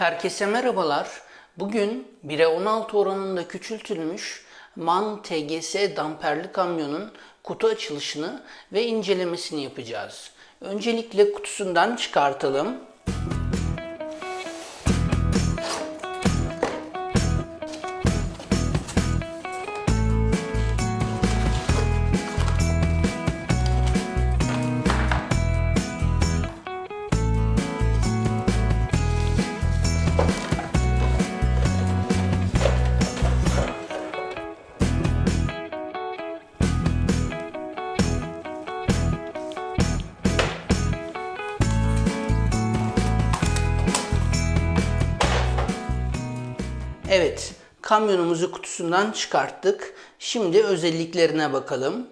Herkese merhabalar. Bugün 1'e 16 oranında küçültülmüş MAN TGS damperli kamyonun kutu açılışını ve incelemesini yapacağız. Öncelikle kutusundan çıkartalım. Kamyonumuzu kutusundan çıkarttık. Şimdi özelliklerine bakalım.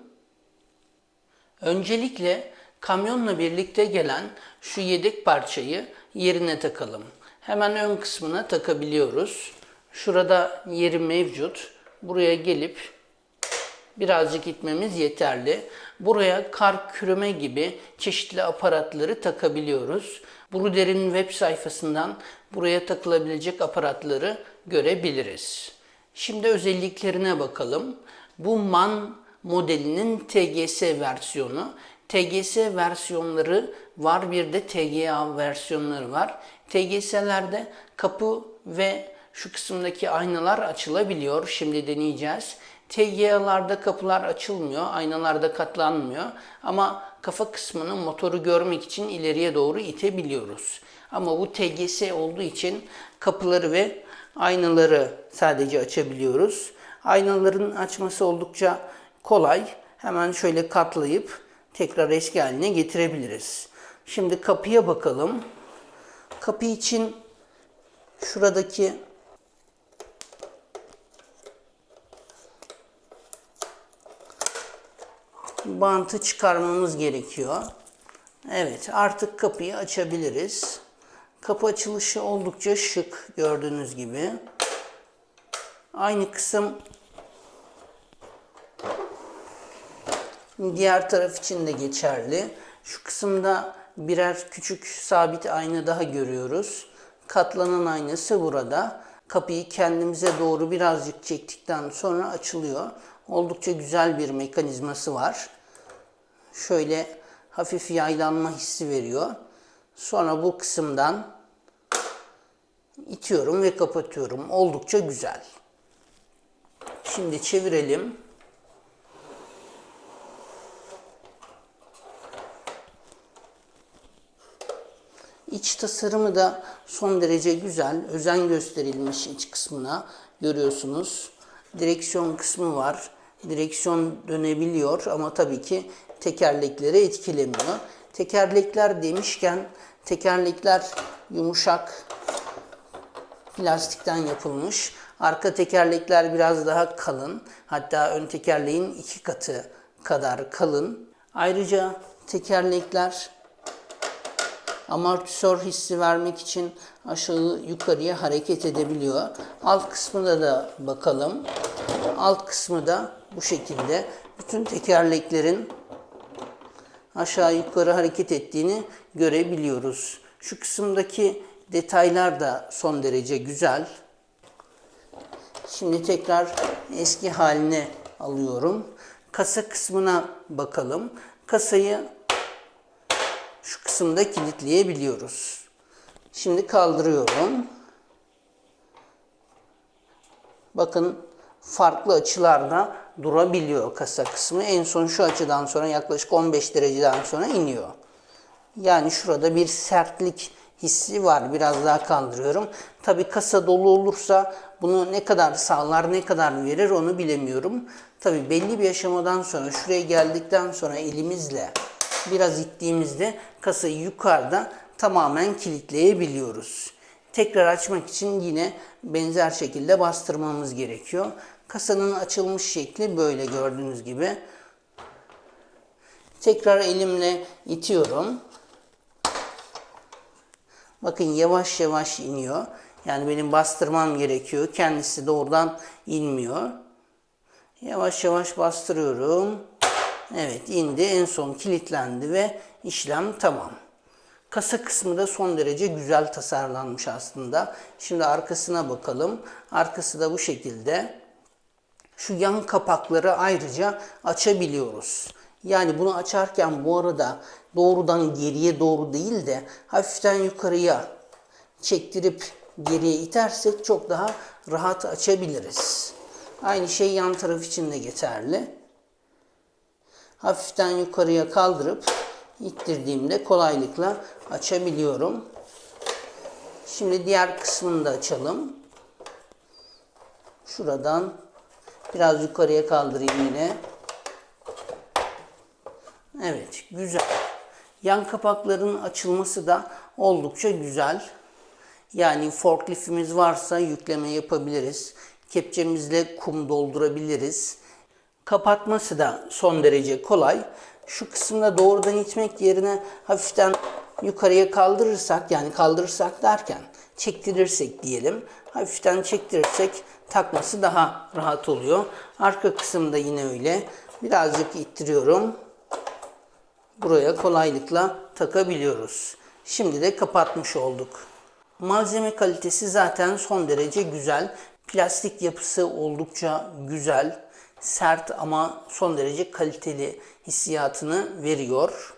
Öncelikle kamyonla birlikte gelen şu yedek parçayı yerine takalım. Hemen ön kısmına takabiliyoruz. Şurada yeri mevcut. Buraya gelip birazcık itmemiz yeterli. Buraya kar küreme gibi çeşitli aparatları takabiliyoruz. Bruder'in web sayfasından buraya takılabilecek aparatları görebiliriz. Şimdi özelliklerine bakalım. Bu MAN modelinin TGS versiyonu. TGS versiyonları var bir de TGA versiyonları var. TGS'lerde kapı ve şu kısımdaki aynalar açılabiliyor. Şimdi deneyeceğiz. TGA'larda kapılar açılmıyor, aynalarda katlanmıyor ama kafa kısmını motoru görmek için ileriye doğru itebiliyoruz. Ama bu TGS olduğu için kapıları ve aynaları sadece açabiliyoruz. Aynaların açması oldukça kolay. Hemen şöyle katlayıp tekrar eski haline getirebiliriz. Şimdi kapıya bakalım. Kapı için şuradaki bantı çıkarmamız gerekiyor. Evet artık kapıyı açabiliriz. Kapı açılışı oldukça şık gördüğünüz gibi. Aynı kısım diğer taraf için de geçerli. Şu kısımda birer küçük sabit ayna daha görüyoruz. Katlanan aynası burada. Kapıyı kendimize doğru birazcık çektikten sonra açılıyor. Oldukça güzel bir mekanizması var. Şöyle hafif yaylanma hissi veriyor. Sonra bu kısımdan itiyorum ve kapatıyorum. Oldukça güzel. Şimdi çevirelim. İç tasarımı da son derece güzel. Özen gösterilmiş iç kısmına görüyorsunuz. Direksiyon kısmı var. Direksiyon dönebiliyor ama tabii ki tekerlekleri etkilemiyor. Tekerlekler demişken tekerlekler yumuşak plastikten yapılmış. Arka tekerlekler biraz daha kalın. Hatta ön tekerleğin iki katı kadar kalın. Ayrıca tekerlekler amortisör hissi vermek için aşağı yukarıya hareket edebiliyor. Alt kısmına da bakalım. Alt kısmı da bu şekilde. Bütün tekerleklerin aşağı yukarı hareket ettiğini görebiliyoruz. Şu kısımdaki detaylar da son derece güzel. Şimdi tekrar eski haline alıyorum. Kasa kısmına bakalım. Kasayı şu kısımda kilitleyebiliyoruz. Şimdi kaldırıyorum. Bakın farklı açılarda durabiliyor kasa kısmı. En son şu açıdan sonra yaklaşık 15 dereceden sonra iniyor. Yani şurada bir sertlik hissi var. Biraz daha kaldırıyorum. Tabi kasa dolu olursa bunu ne kadar sağlar, ne kadar verir onu bilemiyorum. Tabi belli bir aşamadan sonra şuraya geldikten sonra elimizle biraz ittiğimizde kasayı yukarıda tamamen kilitleyebiliyoruz. Tekrar açmak için yine benzer şekilde bastırmamız gerekiyor. Kasanın açılmış şekli böyle gördüğünüz gibi. Tekrar elimle itiyorum. Bakın yavaş yavaş iniyor. Yani benim bastırmam gerekiyor. Kendisi doğrudan inmiyor. Yavaş yavaş bastırıyorum. Evet indi. En son kilitlendi ve işlem tamam. Kasa kısmı da son derece güzel tasarlanmış aslında. Şimdi arkasına bakalım. Arkası da bu şekilde. Şu yan kapakları ayrıca açabiliyoruz. Yani bunu açarken bu arada doğrudan geriye doğru değil de hafiften yukarıya çektirip geriye itersek çok daha rahat açabiliriz. Aynı şey yan taraf için de geçerli. Hafiften yukarıya kaldırıp ittirdiğimde kolaylıkla açabiliyorum. Şimdi diğer kısmını da açalım. Şuradan biraz yukarıya kaldırayım yine. Evet, güzel. Yan kapakların açılması da oldukça güzel. Yani forkliftimiz varsa yükleme yapabiliriz. Kepçemizle kum doldurabiliriz. Kapatması da son derece kolay. Şu kısımda doğrudan itmek yerine hafiften yukarıya kaldırırsak yani kaldırırsak derken çektirirsek diyelim. Hafiften çektirirsek takması daha rahat oluyor. Arka kısımda yine öyle. Birazcık ittiriyorum. Buraya kolaylıkla takabiliyoruz. Şimdi de kapatmış olduk. Malzeme kalitesi zaten son derece güzel. Plastik yapısı oldukça güzel, sert ama son derece kaliteli hissiyatını veriyor.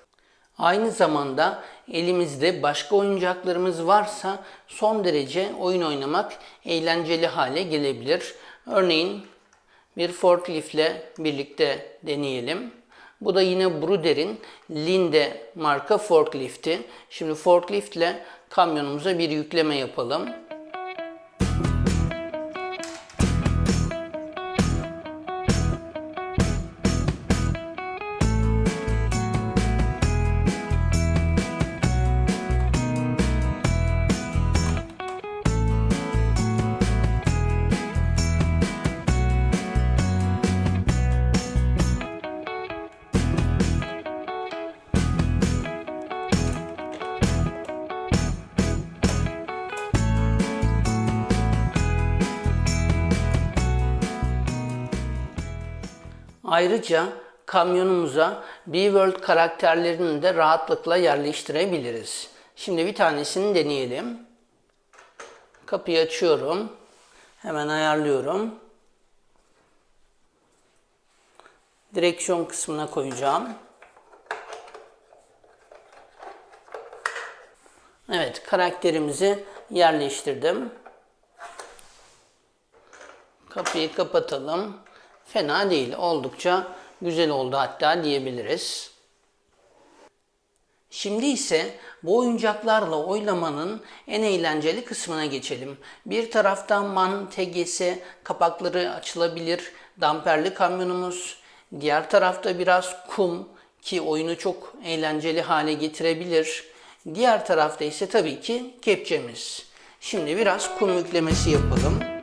Aynı zamanda elimizde başka oyuncaklarımız varsa son derece oyun oynamak eğlenceli hale gelebilir. Örneğin bir forkliftle birlikte deneyelim. Bu da yine Bruder'in Linde marka forklifti. Şimdi forkliftle kamyonumuza bir yükleme yapalım. Ayrıca kamyonumuza B-World karakterlerini de rahatlıkla yerleştirebiliriz. Şimdi bir tanesini deneyelim. Kapıyı açıyorum. Hemen ayarlıyorum. Direksiyon kısmına koyacağım. Evet, karakterimizi yerleştirdim. Kapıyı kapatalım. Fena değil. Oldukça güzel oldu hatta diyebiliriz. Şimdi ise bu oyuncaklarla oynamanın en eğlenceli kısmına geçelim. Bir taraftan MAN TGS kapakları açılabilir damperli kamyonumuz. Diğer tarafta biraz kum ki oyunu çok eğlenceli hale getirebilir. Diğer tarafta ise tabii ki kepçemiz. Şimdi biraz kum yüklemesi yapalım.